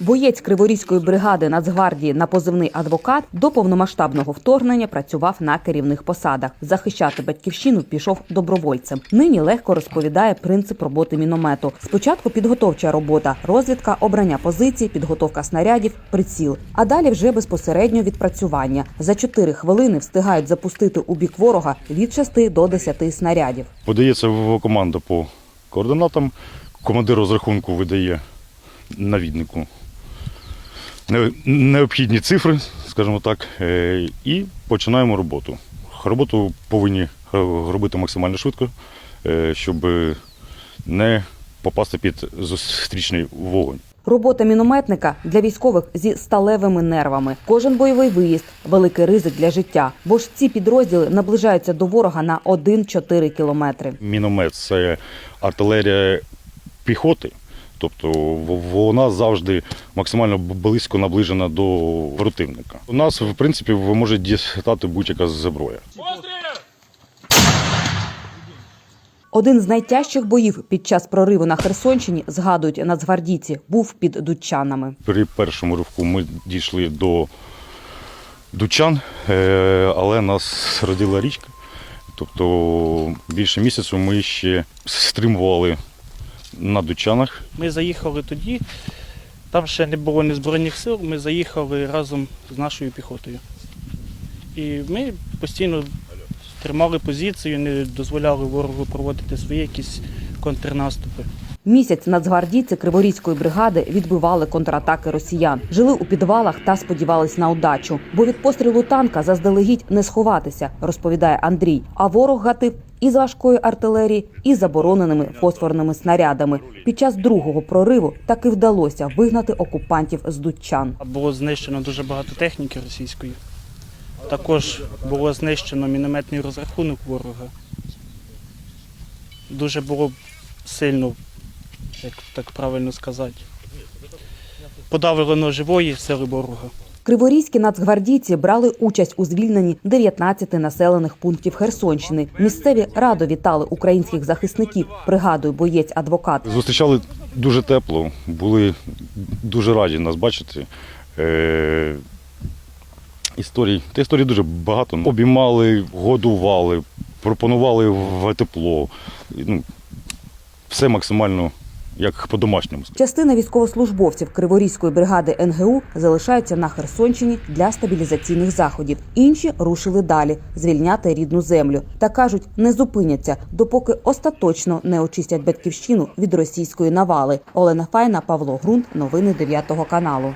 Боєць Криворізької бригади Нацгвардії на позивний адвокат до повномасштабного вторгнення працював на керівних посадах. Захищати батьківщину пішов добровольцем. Нині легко розповідає принцип роботи міномету. Спочатку підготовча робота, розвідка, обрання позицій, підготовка снарядів, приціл. А далі вже безпосередньо відпрацювання. За 4 хвилини встигають запустити у бік ворога від 6 до 10 снарядів. Подається в команда по координатам. Командир розрахунку видає навіднику необхідні цифри, скажімо так, е, і починаємо роботу. Роботу повинні робити максимально швидко, е, щоб не попасти під зустрічний вогонь. Робота мінометника для військових зі сталевими нервами. Кожен бойовий виїзд великий ризик для життя, бо ж ці підрозділи наближаються до ворога на 1-4 кілометри. Міномет це артилерія піхоти. Тобто вона завжди максимально близько наближена до противника. У нас, в принципі, може дістати будь-яка зброя. Один з найтяжчих боїв під час прориву на Херсонщині, згадують нацгвардійці, був під Дудчанами. При першому ривку ми дійшли до Дучан, е, але нас родила річка. Тобто більше місяцю ми ще стримували на Дучанах. Ми заїхали тоді, там ще не було ні Збройних сил, ми заїхали разом з нашою піхотою. І ми постійно тримали позицію, не дозволяли ворогу проводити свої якісь контрнаступи. Місяць нацгвардійці Криворізької бригади відбивали контратаки росіян, жили у підвалах та сподівались на удачу. Бо від пострілу танка заздалегідь не сховатися, розповідає Андрій. А ворог гатив і з важкої артилерії, і забороненими фосфорними снарядами. Під час другого прориву таки вдалося вигнати окупантів з дудчан. Було знищено дуже багато техніки російської. Також було знищено мінометний розрахунок ворога. Дуже було сильно, як так правильно сказати, подавлено живої сили ворога. Криворізькі нацгвардійці брали участь у звільненні 19 населених пунктів Херсонщини. Місцеві радо вітали українських захисників. Пригадує боєць адвокат. Зустрічали дуже тепло, були дуже раді нас бачити. Е, історій, та історій дуже багато. Обіймали, годували, пропонували в тепло. Ну, все максимально як по-домашньому. Частина військовослужбовців Криворізької бригади НГУ залишаються на Херсонщині для стабілізаційних заходів. Інші рушили далі звільняти рідну землю та кажуть, не зупиняться, допоки остаточно не очистять батьківщину від російської навали. Олена Файна, Павло Грунт. Новини 9 каналу.